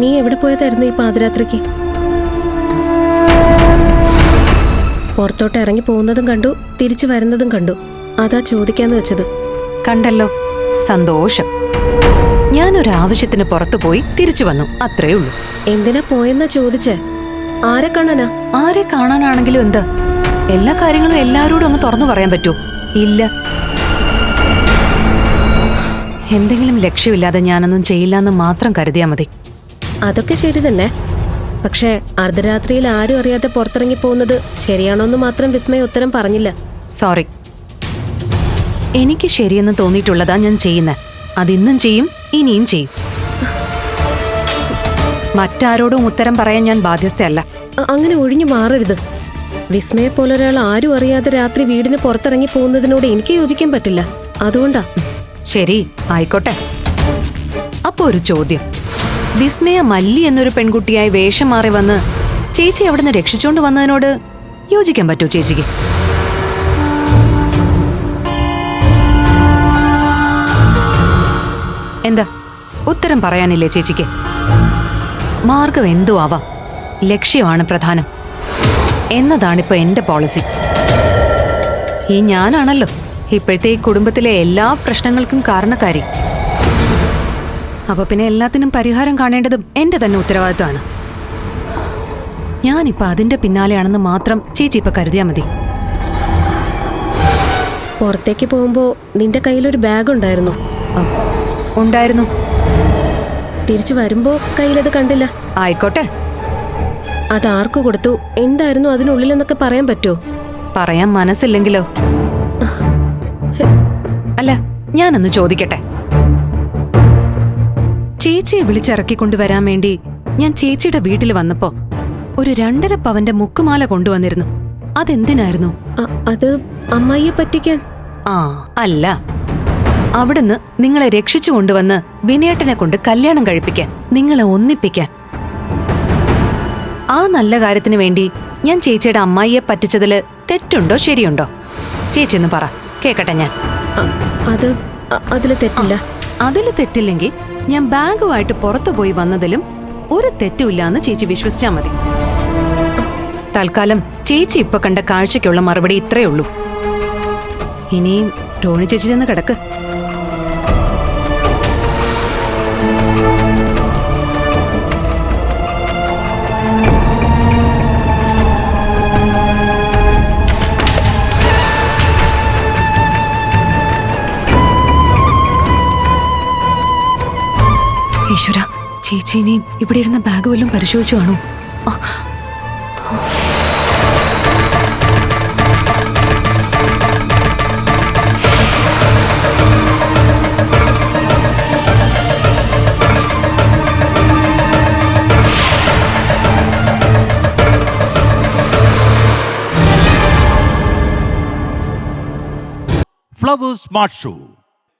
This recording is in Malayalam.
പോയതായിരുന്നു ഈ പാതിരാത്രിക്ക്? പുറത്തോട്ട് ഇറങ്ങി പോകുന്നതും കണ്ടു തിരിച്ചു വരുന്നതും കണ്ടു. അതാ ചോദിക്കാന്ന് വെച്ചത്. കണ്ടല്ലോ. സന്തോഷം. ഞാനൊരു ആവശ്യത്തിന് പുറത്തു പോയി തിരിച്ചു വന്നു. അത്രേ ഉള്ളൂ. എന്തിനാ പോയെന്നാ ചോദിച്ചേ? ആരെ കാണാനാ? ആരെ കാണാനാണെങ്കിലും എന്താ? എല്ലാ കാര്യങ്ങളും എല്ലാവരോടും അങ്ങ് തുറന്നു പറയാൻ പറ്റൂ. ഇല്ല. എന്തെങ്കിലും ലക്ഷ്യമില്ലാതെ ഞാനൊന്നും ചെയ്യില്ലെന്ന് മാത്രം കരുതിയാ മതി. അതൊക്കെ ശരി തന്നെ. പക്ഷേ അർദ്ധരാത്രിയിൽ ആരും അറിയാതെ പുറത്തിറങ്ങി പോകുന്നത് ശരിയാണോന്ന് മാത്രം വിസ്മയ ഉത്തരം പറഞ്ഞില്ല. സോറി. എനിക്ക് ശരിയെന്ന് തോന്നിയിട്ടുള്ളതാ ഞാൻ ചെയ്യുന്നത് അതിന്നും ചെയ്യും ഇനിയും ചെയ്യും. മറ്റാരോടും ഉത്തരം പറയാൻ ഞാൻ ബാധ്യസ്ഥയല്ല. അങ്ങനെ ഒഴിഞ്ഞു മാറരുത്. വിസ്മയെ പോലെ ഒരാൾ ആരും അറിയാതെ രാത്രി വീടിന് പുറത്തിറങ്ങി പോകുന്നതിനോട് എനിക്ക് യോജിക്കാൻ പറ്റില്ല. അതുകൊണ്ടാ. ശരി ആയിക്കോട്ടെ. അപ്പൊ ഒരു ചോദ്യം. വിസ്മയ മല്ലി എന്നൊരു പെൺകുട്ടിയായി വേഷം മാറി വന്ന് ചേച്ചി അവിടുന്ന് രക്ഷിച്ചുകൊണ്ട് വന്നതിനോട് യോജിക്കാൻ പറ്റുമോ ചേച്ചിക്ക്? എന്താ? ഉത്തരം പറയാനില്ലേ ചേച്ചിക്ക്? മാർഗം എന്തോ ആവാം ലക്ഷ്യമാണ് പ്രധാനം. എന്നതാണിപ്പോ എന്റെ പോളിസി. ഈ ഞാനാണല്ലോ ഇപ്പോഴത്തെ ഈ കുടുംബത്തിലെ എല്ലാ പ്രശ്നങ്ങൾക്കും കാരണക്കാരി. അപ്പൊ പിന്നെ എല്ലാത്തിനും പരിഹാരം കാണേണ്ടതും എന്റെ തന്നെ ഉത്തരവാദിത്തമാണ് ഞാനിപ്പോ അതിന്റെ പിന്നാലെയാണെന്ന് മാത്രം ചേച്ചി ഇപ്പൊ കരുതിയാ മതി. പുറത്തേക്ക് പോകുമ്പോ നിന്റെ കയ്യിലൊരു ബാഗ് ഉണ്ടായിരുന്നു ഉണ്ടായിരുന്നു. തിരിച്ചു വരുമ്പോ കയ്യിലത് കണ്ടില്ല. ആയിക്കോട്ടെ. അത് ആർക്കു കൊടുത്തു? എന്തായിരുന്നു അതിനുള്ളിലെന്നൊക്കെ പറയാൻ പറ്റുമോ? പറയാൻ മനസ്സില്ലെങ്കിലോ? അല്ല ഞാനൊന്ന് ചോദിക്കട്ടെ. ചേച്ചിയെ വിളിച്ചിറക്കിക്കൊണ്ടുവരാൻ വേണ്ടി ഞാൻ ചേച്ചിയുടെ വീട്ടിൽ വന്നപ്പോ ഒരു രണ്ടര പവന്റെ മുക്കുമാല കൊണ്ടുവന്നിരുന്നു. അതെന്തിനായിരുന്നു? അ- അത് അമ്മായിയെ പറ്റിക്കാൻ. ആ അല്ല. അവിടുന്ന് നിങ്ങളെ രക്ഷിച്ചു കൊണ്ടുവന്ന് വിനയേട്ടനെ കൊണ്ട് കല്യാണം കഴിപ്പിക്കാൻ നിങ്ങളെ ഒന്നിപ്പിക്കാൻ. ആ നല്ല കാര്യത്തിന് വേണ്ടി ഞാൻ ചേച്ചിയുടെ അമ്മായിയെ പറ്റിച്ചതിൽ തെറ്റുണ്ടോ ശരിയുണ്ടോ? ചേച്ചി ഒന്ന് പറ കേക്കട്ടെ ഞാൻ. അ- അത് അ- അതിൽ തെറ്റില്ല. അതിൽ തെറ്റില്ലെങ്കിൽ ഞാൻ ബാഗുമായിട്ട് പുറത്തു പോയി വന്നതിലും ഒരു തെറ്റുമില്ലാന്ന് ചേച്ചി വിശ്വസിച്ചാ മതി. തൽക്കാലം ചേച്ചി ഇപ്പൊ കണ്ട കാഴ്ചയ്ക്കുള്ള മറുപടി ഇത്രയേ ഉള്ളൂ. ഇനിയും ടോണി ചേച്ചി ചെന്ന് കിടക്ക്. ഈശ്വര ചേച്ചി ഇവിടെ ഇരുന്ന ബാഗ് വല്ലതും പരിശോധിച്ചു ഫ്ലവേഴ്സ് സ്മാർട്ട് ഷോ